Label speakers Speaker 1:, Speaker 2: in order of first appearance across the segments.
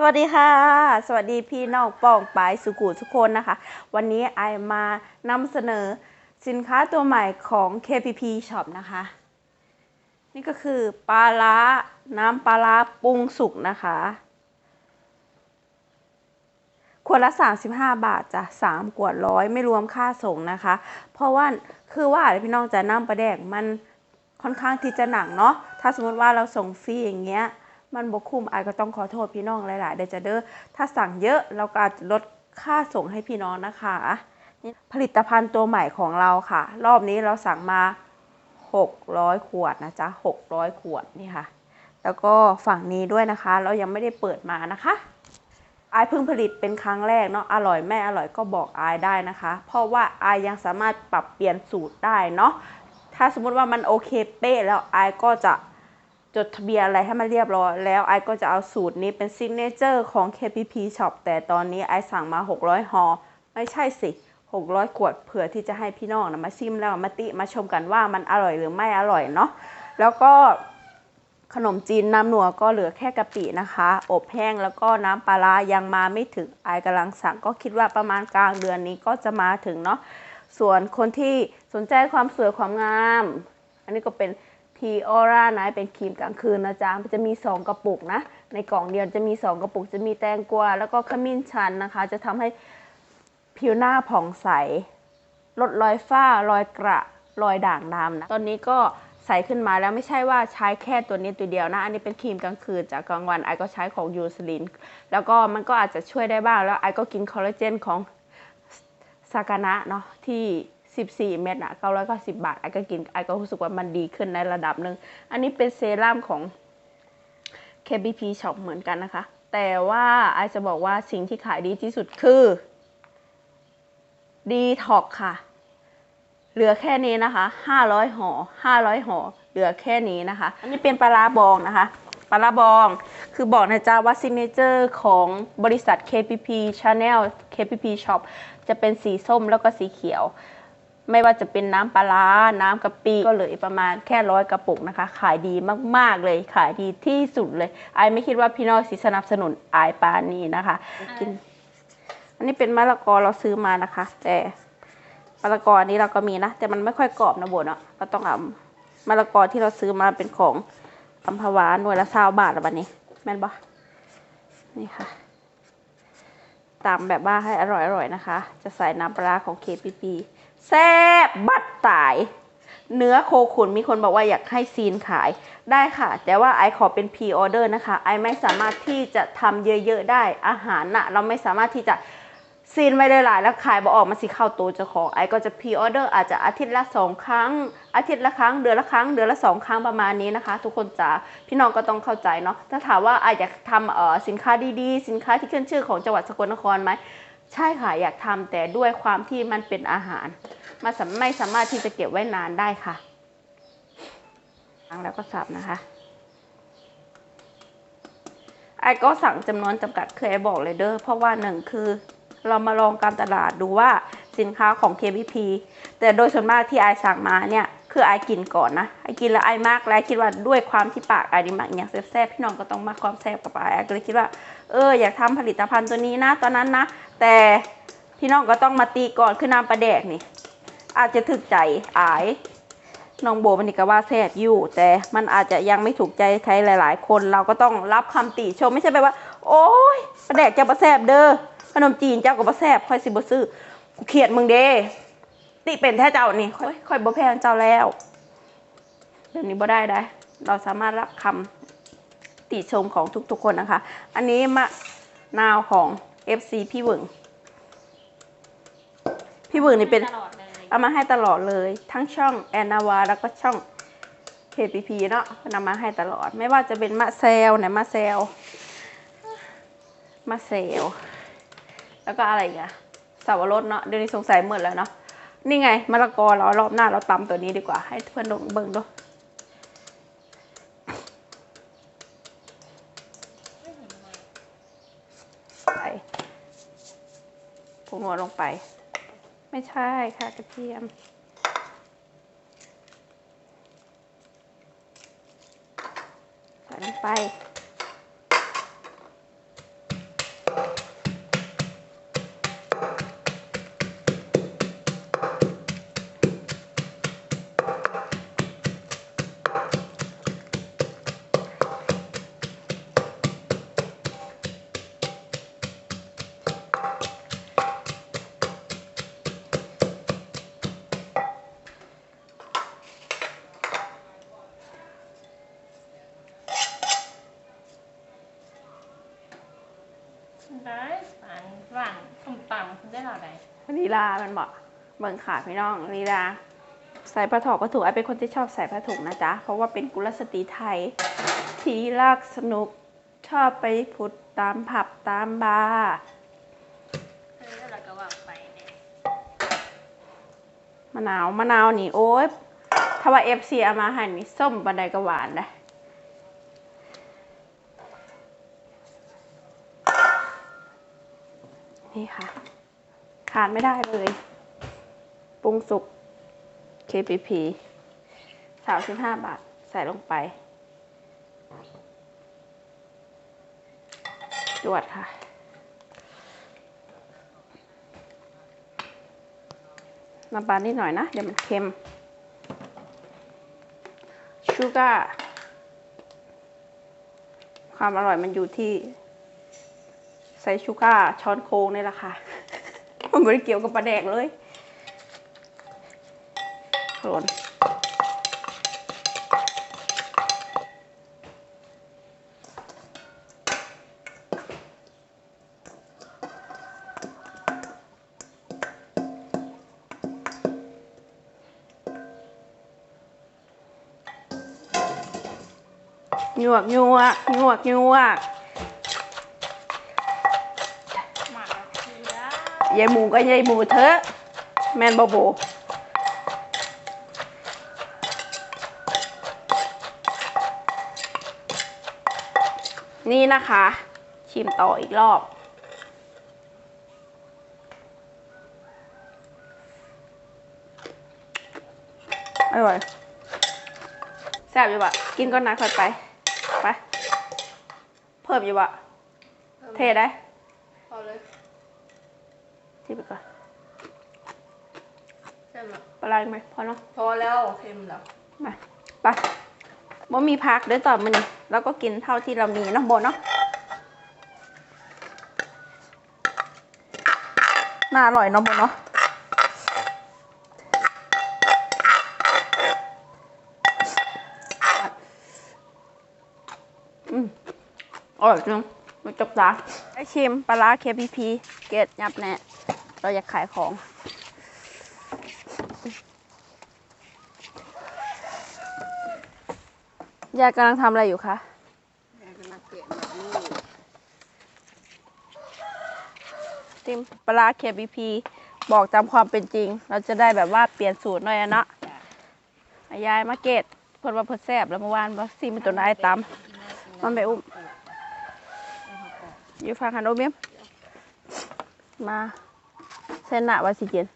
Speaker 1: สวัสดีค่ะ สวัสดีพี่น้องป้องปายสุกุทุกคนนะคะ วันนี้ไอมานำเสนอสินค้าตัวใหม่ของ KPP Shop นะคะ นี่ก็คือปลาร้าน้ำปลาร้าปรุงสุกนะคะขวดละ 35 บาทจ้ะ3ขวดร้อยไม่รวมค่าส่งนะคะ เพราะว่าคือว่าพี่น้องจะน้ำปลาแดกมันค่อนข้างที่จะหนักเนาะถ้าสมมติว่าเราส่งฟรีอย่างเงี้ย มันบกคุ้มไอายก็ต้องขอโทษพี่น้องหลายๆเดี๋ยวจะเด้อถ้าสั่งเยอะเราก็อาจลดค่าส่งให้พี่น้องนะคะนี่ผลิตภัณฑ์ตัวใหม่ของเราค่ะ รอบนี้เราสั่งมา 600 ขวดนะจ๊ะ 600 ขวดนี่ค่ะ แล้วก็ฝั่งนี้ด้วยนะคะ เรายังไม่ได้เปิดมานะคะอายเพิ่งผลิตเป็นครั้งแรกเนาะอร่อยไม่อร่อยก็บอกอายได้นะคะ เพราะว่าอายยังสามารถปรับเปลี่ยนสูตรได้เนาะถ้าสมมติว่ามันโอเคเป๊ะแล้วอายก็จะ จดทะเบียนอะไรให้มันเรียบร้อยแล้วไอก็จะเอาสูตรนี้เป็นซิกเนเจอร์ของ KPP Shop แต่ตอนนี้ไอสั่งมา 600ห่อไม่ใช่สิ 600 ขวดเผื่อที่จะให้พี่น้องนะมาชิมแล้วมาติมาชมกันว่ามันอร่อยหรือไม่อร่อยเนาะแล้วก็ขนมจีนน้ำหนัวก็เหลือแค่กะปินะคะ อบแห้งแล้วก็น้ำปลาร้ายังมาไม่ถึงไอายกำลังสั่งก็คิดว่าประมาณกลางเดือนนี้ก็จะมาถึงเนาะส่วนคนที่สนใจความสวยความงาม อันนี้ก็เป็น พีออร่านะเป็นครีมกลางคืนนะจ๊ะมันจะมี 2 กระปุกนะ ในกล่องเดียวจะมี 2 กระปุกจะมีแตงกวาแล้วก็ขมิ้นชันนะคะ จะทำให้ผิวหน้าผ่องใส ลดรอยฝ้ารอยกระรอยด่างดำนะ ตอนนี้ก็ใสขึ้นมาแล้วไม่ใช่ว่าใช้แค่ตัวนี้ตัวเดียวนะ อันนี้เป็นครีมกลางคืนจากกลางวันไอก็ใช้ของยูสลินแล้วก็มันก็อาจจะช่วยได้บ้างแล้วไอก็กินคอลลาเจนของซากานะเนาะที่ 14 เม็ดอะ990 บาทไอก็กินไอก็รู้สึกว่ามันดีขึ้นในระดับหนึ่ง อันนี้เป็นเซรั่มของ KBP Shop เหมือนกันนะคะ แต่ว่าไอจะบอกว่าสิ่งที่ขายดีที่สุดคือดีท็อกค่ะ เหลือแค่นี้นะคะ 500ห่อ500ห่อเหลือแค่นี้นะคะ อันนี้เป็นปลาบองนะคะปลาบอง คือบอกนะจ๊ะว่าซิเนเจอร์ของบริษัท KPP Channel KPP Shop จะเป็นสีส้มแล้วก็สีเขียว ไม่ว่าจะเป็นน้ำปลาร้าน้ำกะปิก็เหลือประมาณแค่ร้อยกระปุกนะคะ ขายดีมากๆเลย ขายดีที่สุดเลยไอายไม่คิดว่าพี่น้องสิสนับสนุนไอายปานี้นะคะกินอันนี้เป็นมะละกอเราซื้อมานะคะ แต่มะละกออนนี้เราก็มีนะ แต่มันไม่ค่อยกรอบนะโบเนาะเราต้องเอามะละกอที่เราซื้อมาเป็นของอัมพวาหน่วยละเศ้าบาทละบัดนี้ แม่นปะนี่ค่ะตามแบบว่าให้อร่อยๆนะคะ จะใส่น้ำปลาร้าของ KPP แซ่บบัดตาย เนื้อโคขุนมีคนบอกว่าอยากให้ซีนขายได้ค่ะ แต่ว่าไอขอเป็นพ r ออเดอร์นะคะไอไม่สามารถที่จะทำเยอะๆได้อาหารน่ะเราไม่สามารถที่จะซีนไว้หลายๆแล้วขายบอออกมาสิเข้าตัวเจ้าของไอก็จะพ r ออเดอร์อาจจะอาทิตย์ละสองครั้ง อาทิตย์ละครั้งเดือนละครั้งเดือนละสองครั้งประมาณนี้นะคะ ทุกคนจ๋าพี่น้องก็ต้องเข้าใจเนาะถ้าถามว่าไออยากทำเอ่อสินค้าดีๆ สินค้าที่ขึ้นชื่อของจังหวัดสกลนครไหม ใช่ค่ะอยากทำแต่ด้วยความที่มันเป็นอาหารมันสาไม่สามารถที่จะเก็บไว้นานได้ค่ะล้างแล้วก็สับนะคะไอ้ก็สั่งจำนวนจำกัดเคยบอกเลยเด้อเพราะว่าหนึ่งคือเรามาลองการตลาดดูว่าสินค้าของ KPP แต่โดยส่วนมากที่ไอสั่งมาเนี่ย คือไอกินก่อนนะไอกินแล้วไอมากแล้วคิดว่าด้วยความที่ปากไอดีมากอย่างแซ่บๆพี่น้องก็ต้องมาความแซ่บกับไอไอก็เลยคิดว่า เอออยากทำผลิตภัณฑ์ตัวนี้นะ ตอนนั้นนะ แต่พี่น้องก็ต้องมาตีก่อนคือน้ำปลาแดกนี่ อาจจะถึกใจอายน้องโบมันนี่ก็ว่าแซ่บอยู่ แต่มันอาจจะยังไม่ถูกใจใครหลาย ๆ คนเราก็ต้องรับคำติชมไม่ใช่แบบว่า โอ้ยปลาแดกเจ้าปลาแซ่บเด้อขนมจีนเจ้าก็ปลาแซบค่อยสิบซื้อกูเขียดมึงเด้ติเป็นแท้เจ้านี่ค่อยค่อยบ่แพ้เจ้าแล้วเดี๋ยวนี้บ่ได้ได้ เราสามารถรับคำ ติชมของทุกๆคนนะคะ อันนี้มะนาวของ FC พี่เวิงพี่เวิงนี่เป็น
Speaker 2: ตลอดเลย
Speaker 1: เอามาให้ตลอดเลย ทั้งช่องแอนนาวาแล้วก็ช่อง KPP เนาะนำมาให้ตลอด ไม่ว่าจะเป็นมะเซลไหนมะเซลมะเซลแล้วก็อะไรอีกอะสาวรสเนาะเดี๋ยวนี้สงสัยหมดแล้วเนาะนี่ไงมะละกอเรารอบหน้าเราตำตัวนี้ดีกว่าให้เพื่อนลงเบิ่งดู ผงนัวลงไป ไม่ใช่ค่ะกระเทียม ใส่ลงไป
Speaker 2: ได้หวานหวานส้มตำคุณได้หรอได
Speaker 1: ลีลา มันบอกเบิ่งขาพี่น้องลีลา ใส่ผ้าถอกผ้าถุงไอเป็นคนที่ชอบใส่ผ้าถุงนะจ๊ะ เพราะว่าเป็นกุลสตรีไทย ที่รักสนุกชอบไปผุดตามผับตามบาร์
Speaker 2: เออแล้วก็วางไปเนี่ย
Speaker 1: มะนาวมะนาวนี่โอ๊ยถ้าว่าเอฟซีเอามาให้นี่ส้มบันไดก็หวานนะ นี่ค่ะ ขาดไม่ได้เลย ปรุงสุก KPP สามสิบห้าบาท ใส่ลงไป จวดค่ะ น้ำปลานิดหน่อยนะ เดี๋ยวมันเค็ม ชูการ์ความอร่อยมันอยู่ที่ ส่ชูกาช้อนโค้งนี่แหละค่ะมันไม่ได้เกี่ยวกับปลาแดกเลยโคลนหยวกหยวกหยวกหยวก
Speaker 2: ยา
Speaker 1: ยหมูก็ยายหมูเถอะ แมนบอโบนี่นะคะ ชิมต่ออีกรอบ อร่อยแซ่บอยู่บะกินก่อนนะค่อยไป ไป เพิ่มอยู่บะเทได้
Speaker 2: พอเลย
Speaker 1: ที่ไปก่อน
Speaker 2: ใช่ไหม
Speaker 1: ปลาไหลไหมพอเนาะ
Speaker 2: พอแล้วเค็มแล้ว
Speaker 1: มาไปบ่มีพักเด้วยต่อมันนี่แล้วก็กินเท่าที่เรามีเนาะโบเนาะน่าอร่อยเนาะโบเนาะอืมอร่อยจริงไม่จบตาไอชิมปลาร้า KPP เกตยับแน่ เราอยากขายของ ยายกำลังทำอะไรอยู่คะ
Speaker 2: ยายกำลังเกะแบบนี้
Speaker 1: ติมปลาร้า KBP บอกตามความเป็นจริง เราจะได้แบบว่าเปลี่ยนสูตรหน่อยอะเนาะอะยายมาเกตเพิ่นว่าเพิ่นแซ่บแล้วเมื่อวานว่าซีมันตัวไหนายตามมันไปอุ้มอยู่ฟังคันโอเมียมมา เส้นหน้าว่าสิเจน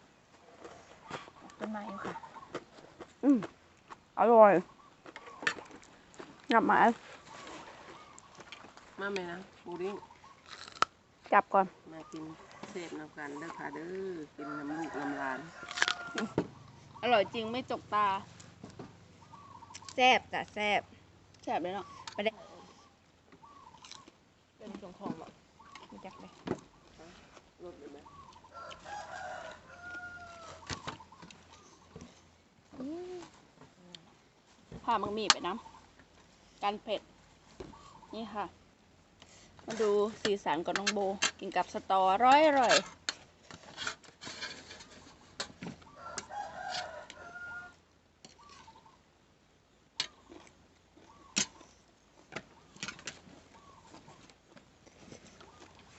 Speaker 2: ต้นไม้อยู่ค่ะ
Speaker 1: อืมอร่อยกลับมา
Speaker 3: มาไหมนะบูดิ้ง
Speaker 1: กลับก่อน
Speaker 3: มากินเศษน้ำกันเด้อค่ะเด้อกินน้ำลูกน้ำหลาน
Speaker 1: อร่อยจริงไม่จกตา
Speaker 2: แซ่บจ้ะแซ่บ
Speaker 1: แซ่บเลยเนาะ
Speaker 2: เป็นส่งของแบบไม่จักเลย
Speaker 3: รสเลยไหม
Speaker 1: ผ่ามังมีไปน้ำกันเผ็ด นี่ค่ะ มาดูสีสันกับน้องโบ กินกับสตอร้อยอร่อย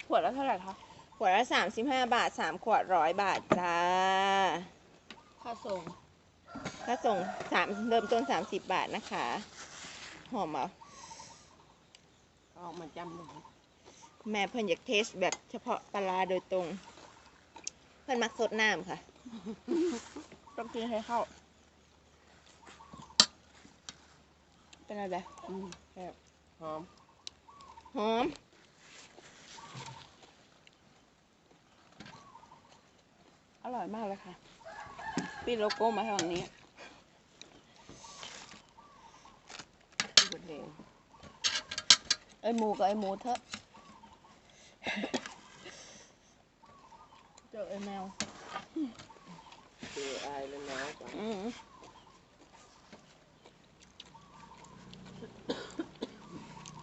Speaker 1: ขวดละเท่าไหร่คะ
Speaker 2: ขวดละสามสิบห้าบาทสามขวดร้อยบาทจ้า
Speaker 1: ค่าส่ง
Speaker 2: ถ้าส่งสามเริ่มต้นสามสิบบาทนะคะ หอมอะ
Speaker 3: เอาออกมาจำหนึ่ง
Speaker 2: แม่เพิ่นอยากเทสแบบเฉพาะปลาร้าโดยตรง เพิ่นมักสดน้ำค่ะ
Speaker 1: ต้องกินให้เข้า เป็นอะไร
Speaker 3: อืมแซ่บหอม
Speaker 2: หอม
Speaker 1: อร่อยมากเลยค่ะปีนโลโก้มาทางนี้
Speaker 3: บดแดง
Speaker 1: ไอหมูกับไอหมูเถอะ เจอไอแมว
Speaker 3: เจออายแล้วหนาวกว่า
Speaker 1: อืม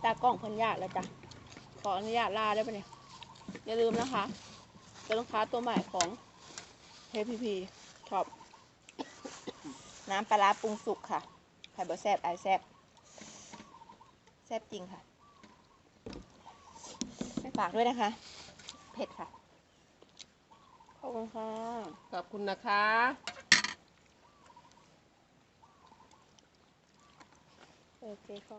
Speaker 1: ตากล้องเพิ่นญาติแล้วจ้ะ ขออนุญาตลาได้ปะเนี่ย อย่าลืมนะคะเป็นลูกค้าตัวใหม่ของ
Speaker 2: KPP ชอบน้ำปลาร้าปรุงสุกค่ะไข่บะแซบไอแซบแซบจริงค่ะไม่ ฝากด้วยนะคะ เผ็ดค่ะ
Speaker 1: ขอบคุณค่ะ
Speaker 3: ขอบคุณนะคะ
Speaker 1: โอเคค่ะ